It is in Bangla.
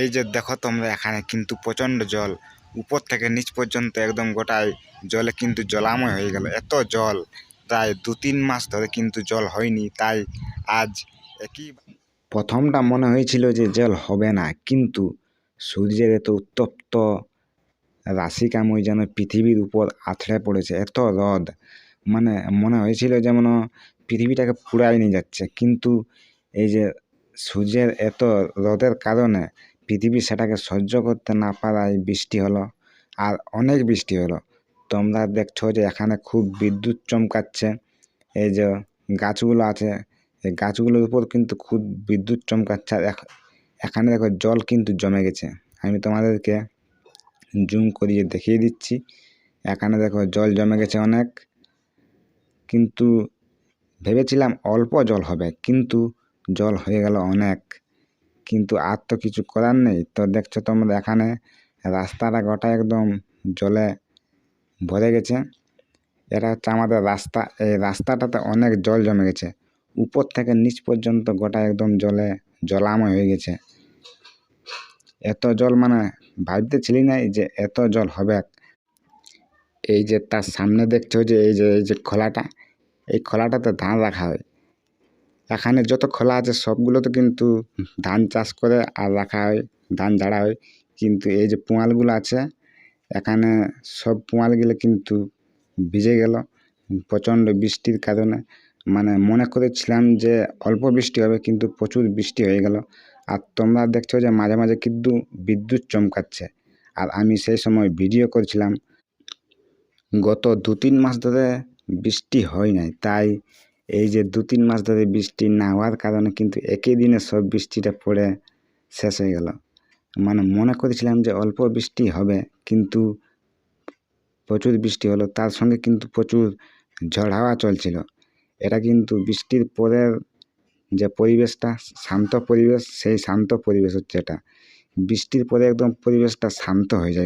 এই যে দেখো তোমরা এখানে কিন্তু প্রচণ্ড জল। উপর থেকে নিচ পর্যন্ত একদম গোটায় জলে কিন্তু জলাময় হয়ে গেল। এত জল, প্রায় দু তিন মাস ধরে কিন্তু জল হয়নি, তাই আজ একই প্রথমটা মনে হয়েছিল যে জল হবে না, কিন্তু সূর্যের এত উত্তপ্ত রাশিকাময় যেন পৃথিবীর উপর আছড়ে পড়েছে, এত রদ। মানে মনে হয়েছিল যেমন পৃথিবীটাকে পুড়াই নিয়ে যাচ্ছে, কিন্তু এই যে সূর্যের এত রোদের কারণে পৃথিবী সেটাকে সহ্য করতে না পারায় বৃষ্টি হলো, আর অনেক বৃষ্টি হলো। তোমরা দেখছ যে এখানে খুব বিদ্যুৎ চমকাচ্ছে। এই যে গাছগুলো আছে, এই গাছগুলোর উপর কিন্তু খুব বিদ্যুৎ চমকাচ্ছে। আর এখানে দেখো জল কিন্তু জমে গেছে। আমি তোমাদেরকে জুম করিয়ে দেখিয়ে দিচ্ছি। এখানে দেখো জল জমে গেছে অনেক। কিন্তু ভেবেছিলাম অল্প জল হবে, কিন্তু জল হয়ে গেল অনেক। কিন্তু আর তো কিছু করার নেই। তো দেখছ তোমরা এখানে রাস্তাটা গোটা একদম জলে ভরে গেছে। এটা হচ্ছে আমাদের রাস্তা। এই রাস্তাটাতে অনেক জল জমে গেছে। উপর থেকে নিচ পর্যন্ত গোটা একদম জলে জলাময় হয়ে গেছে। এত জল মানে ভাবতেছিলি না যে এত জল হবে? এই যে তার সামনে দেখছ যে, এই যে এই যে খোলাটা, এই খোলাটাতে ধান রাখা হয়। এখানে যত খোলা আছে সবগুলোতে কিন্তু ধান চাষ করে আর রাখা হয়, ধান ঝাড়া হয়। কিন্তু এই যে পোঁয়ালগুলো আছে, এখানে সব পোঁয়ালগুলো কিন্তু ভিজে গেল। প্রচণ্ড বৃষ্টির কারণে। মানে মনে করেছিলাম যে অল্প বৃষ্টি হবে, কিন্তু প্রচুর বৃষ্টি হয়ে গেল। আর তোমরা দেখছ যে মাঝে মাঝে কিন্তু বিদ্যুৎ চমকাচ্ছে। আর আমি সেই সময় ভিডিও করছিলাম, গত দু তিন মাস ধরে বৃষ্টি হয় নাই। তাই এই যে দু তিন মাস ধরে বৃষ্টি না হওয়ার কারণে কিন্তু একই দিনে সব বৃষ্টিটা পড়ে শেষ হয়ে গেল। মানে মনে করেছিলাম যে অল্প বৃষ্টি হবে, কিন্তু প্রচুর বৃষ্টি হলো, তার সঙ্গে কিন্তু প্রচুর ঝড় হাওয়া চলছিল। এটা কিন্তু বৃষ্টির পরের যে পরিবেশটা, শান্ত পরিবেশ, সেই শান্ত পরিবেশ হচ্ছে এটা। বৃষ্টির পরে একদম পরিবেশটা শান্ত হয়ে যায়।